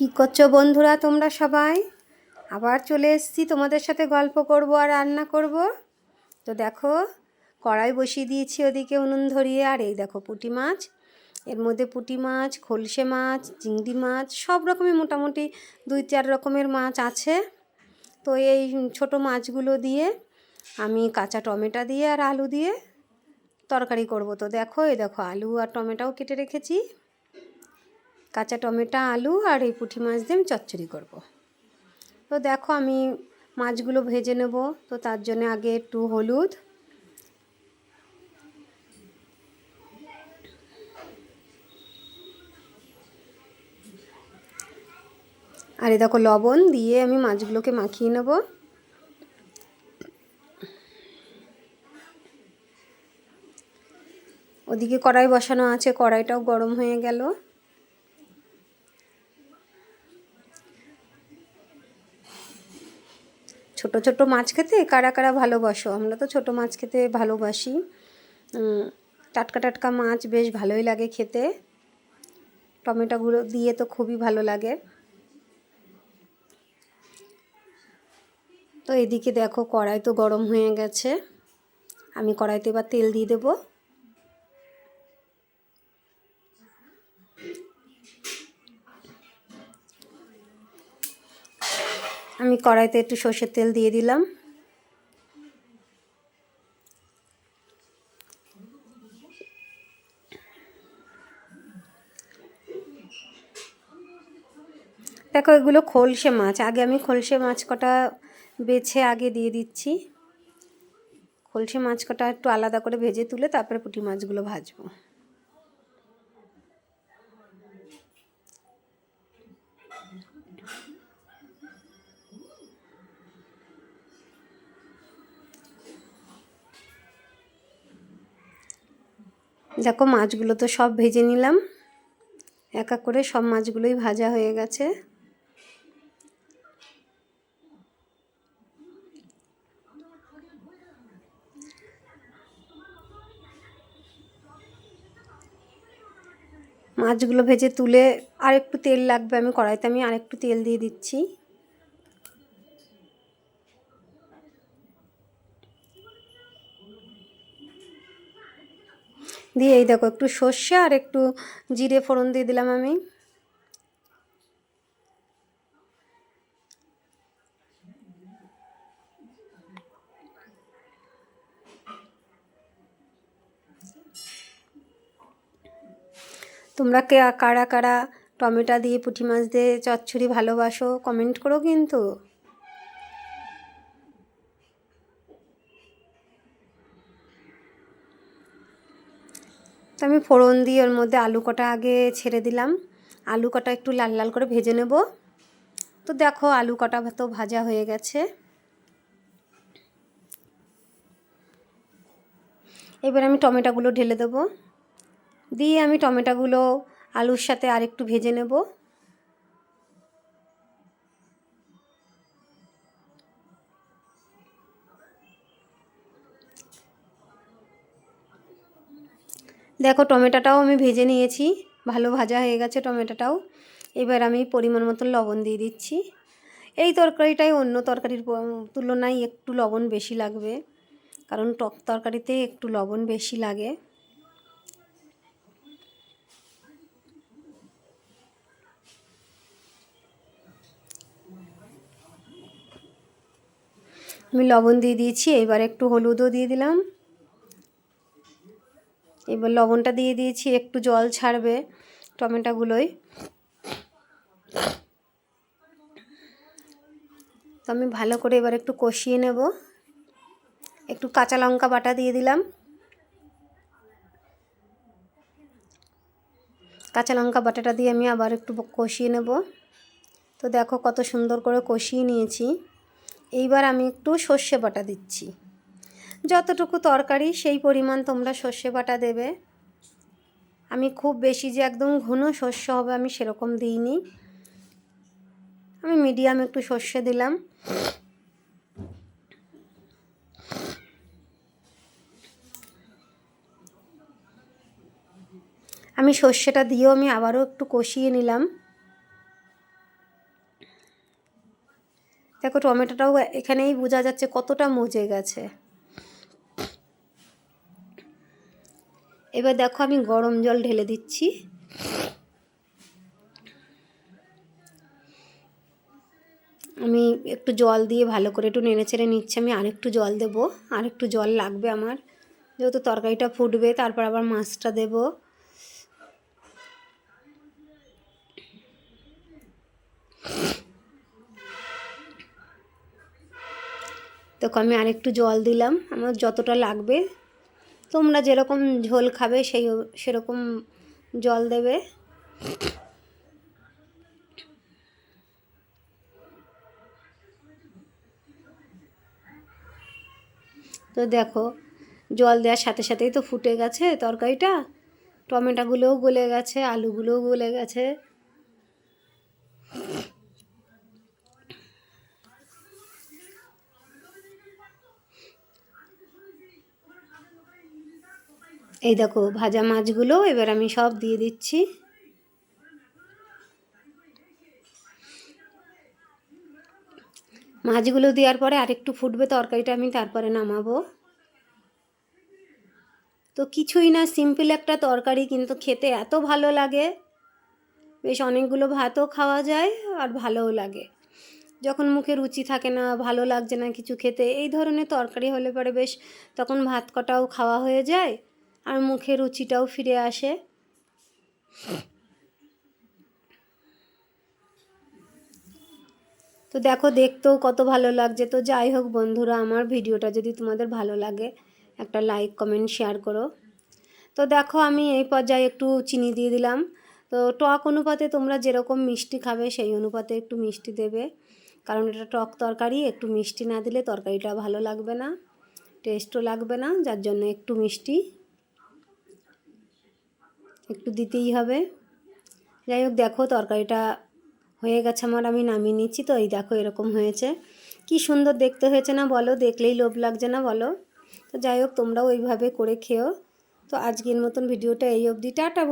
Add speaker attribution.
Speaker 1: কি করছ বন্ধুরা তোমরা সবাই? আবার চলে এসেছি, তোমাদের সাথে গল্প করব আর রান্না করব। তো দেখো, কড়াই বসিয়ে দিয়েছি ওদিকে উনুন ধরিয়ে, আর এই দেখো পুঁটি মাছ। এর মধ্যে পুঁটি মাছ, খলসে মাছ, চিংড়ি মাছ, সব রকমের মোটামুটি দুই চার রকমের মাছ আছে। তো এই ছোট মাছগুলো দিয়ে আমি কাঁচা টমেটো দিয়ে আর আলু দিয়ে তরকারি করব। তো দেখো, এই দেখো আলু আর টমেটোও কেটে রেখেছি। কাঁচা টমেটো, আলু আর এই পুঁটি মাছ দিয়ে আমি চচ্চড়ি করব। তো দেখো আমি মাছগুলো ভেজে নেব। তো তার জন্য আগে একটু হলুদ, আর এই দেখো লবণ দিয়ে আমি মাছগুলোকে মাখিয়ে নেব। ওদিকে কড়াই বসানো আছে, কড়াইটাও গরম হয়ে গেল। ছোট ছোট মাছ খেতে কারা কারা ভালোবাসো? আমরা তো ছোট মাছ খেতে ভালোবাসি। টাটকা টাটকা মাছ বেশ ভালোই লাগে খেতে। টমেটোগুলো দিয়ে তো খুবই ভালো লাগে। তো এদিকে দেখো কড়াই তো গরম হয়ে গেছে। আমি কড়াইতে এবার তেল দিয়ে দেবো। কড়াইতে একটু সর্ষের তেল দিয়ে দিলাম। দেখো, এগুলো খোলসে মাছ। আগে আমি খোলসে মাছ কটা বেছে আগে দিয়ে দিচ্ছি। খোলসে মাছ কটা একটু আলাদা করে ভেজে তুলে তারপরে পুঁটি মাছগুলো ভাজবো। দেখো মাছগুলো তো সব ভেজে নিলাম। এক এক করে সব মাছগুলোই ভাজা হয়ে গেছে। মাছগুলো ভেজে তুলে আর একটু তেল লাগবে আমি কড়াইতে, আমি আর একটু তেল দিয়ে দিচ্ছি। দিয়ে এই দেখো, একটু সর্ষে আর একটু জিরে ফোড়ন দিয়ে দিলাম আমি। তোমরা কে কারা কারা টমেটো দিয়ে পুঁটি মাছ দিয়ে চচ্চড়ি ভালোবাসো কমেন্ট করো কিন্তু। তো আমি ফোড়ন দিয়ে ওর মধ্যে আলু কটা আগে ছেড়ে দিলাম। আলু কটা একটু লাল লাল করে ভেজে নেব। তো দেখো আলু কটা তো ভাজা হয়ে গেছে। এবার আমি টমেটোগুলো ঢেলে দেবো। দিয়ে আমি টমেটোগুলো আলুর সাথে আর একটু ভেজে নেব। দেখো টমেটোটাও আমি ভেজে নিয়েছি, ভালো ভাজা হয়ে গেছে টমেটোটাও। এবার আমি পরিমাণ মতন লবণ দিয়ে দিচ্ছি। এই তরকারিটাই অন্য তরকারির তুলনায় একটু লবণ বেশি লাগবে, কারণ টক তরকারিতে একটু লবণ বেশি লাগে। আমি লবণ দিয়ে দিয়েছি, এবার একটু হলুদও দিয়ে দিলাম। এবার লবণটা দিয়ে দিয়েছি, একটু জল ছাড়বে টমেটোগুলোই। তো আমি ভালো করে এবার একটু কষিয়ে নেব। একটু কাঁচা লঙ্কা বাটা দিয়ে দিলাম। কাঁচা লঙ্কা বাটাটা দিয়ে আমি আবার একটু কষিয়ে নেব। তো দেখো কত সুন্দর করে কষিয়ে নিয়েছি। এইবার আমি একটু সর্ষে বাটা দিচ্ছি। যতটুকু তরকারি, সেই পরিমাণ তোমরা সর্ষে বাটা দেবে। আমি খুব বেশি যে একদম ঘন শস্য হবে আমি সেরকম দিইনি। আমি মিডিয়াম একটু সর্ষে দিলাম। আমি সর্ষেটা দিয়েও আমি আবারও একটু কষিয়ে নিলাম। দেখো টমেটোটাও এখানেই বোঝা যাচ্ছে কতটা মজে গেছে। এবার দেখো আমি গরম জল ঢেলে দিচ্ছি। আমি একটু জল দিয়ে ভালো করে একটু নেড়ে চেড়ে নিচ্ছি। আমি আরেকটু জল দেব, আরেকটু জল লাগবে আমার। যেহেতু তরকারিটা ফুটবে, তারপর আবার মাছটা দেব। দেখো আমি আরেকটু জল দিলাম, আমার যতটা লাগবে তোমরা যেরকম ঝোল খাবে সেই সেরকম জল দেবে। তো দেখো, জল দেওয়ার সাথে সাথেই তো ফুটে গেছে তরকারিটা। টমেটোগুলোও গলে গেছে, আলুগুলোও গলে গেছে। এই দেখো ভাজা মাছগুলো এবার আমি সব দিয়ে দিচ্ছি। মাছগুলো দেওয়ার পরে আরেকটু ফুটবে তরকারিটা, আমি তারপরে নামাবো। তো কিছুই না সিম্পল একটা তরকারি, কিন্তু খেতে এত ভালো লাগে। বেশ অনেকগুলো ভাতও খাওয়া যায় আর ভালোও লাগে। যখন মুখে রুচি থাকে না, ভালো লাগছে না কিছু খেতে, এই ধরনের তরকারি হলে পরে বেশ, তখন ভাত কটাও খাওয়া হয়ে যায়। আর মুখে রুচিটাও ফিরে আসে। তো দেখো, দেখতেও কত ভালো লাগছে। তো যাই হোক বন্ধুরা, আমার ভিডিওটা যদি তোমাদের ভালো লাগে, একটা লাইক কমেন্ট শেয়ার করো। তো দেখো, আমি এই পর্যায়ে একটু চিনি দিয়ে দিলাম। তো টক অনুপাতে তোমরা যেরকম মিষ্টি খাবে, সেই অনুপাতে একটু মিষ্টি দেবে। কারণ এটা টক তরকারি, একটু মিষ্টি না দিলে তরকারিটা ভালো লাগবে না টেস্টও লাগবে না, যার জন্য একটু মিষ্টি। একটু দিতেই হবে। যাই হোক, দেখো তরকারিটা হয়ে গেছে আমার, আমি নামিয়ে নিচ্ছি তো, এই দেখো এরকম হয়েছে। কি সুন্দর দেখতে হয়েছে না বলো, দেখলেই লোভ লাগছে না বলো। তো যাই হোক, তোমরাও ওইভাবে করে খেও। তো আজকের মতন ভিডিওটা এই অবধি। টাটা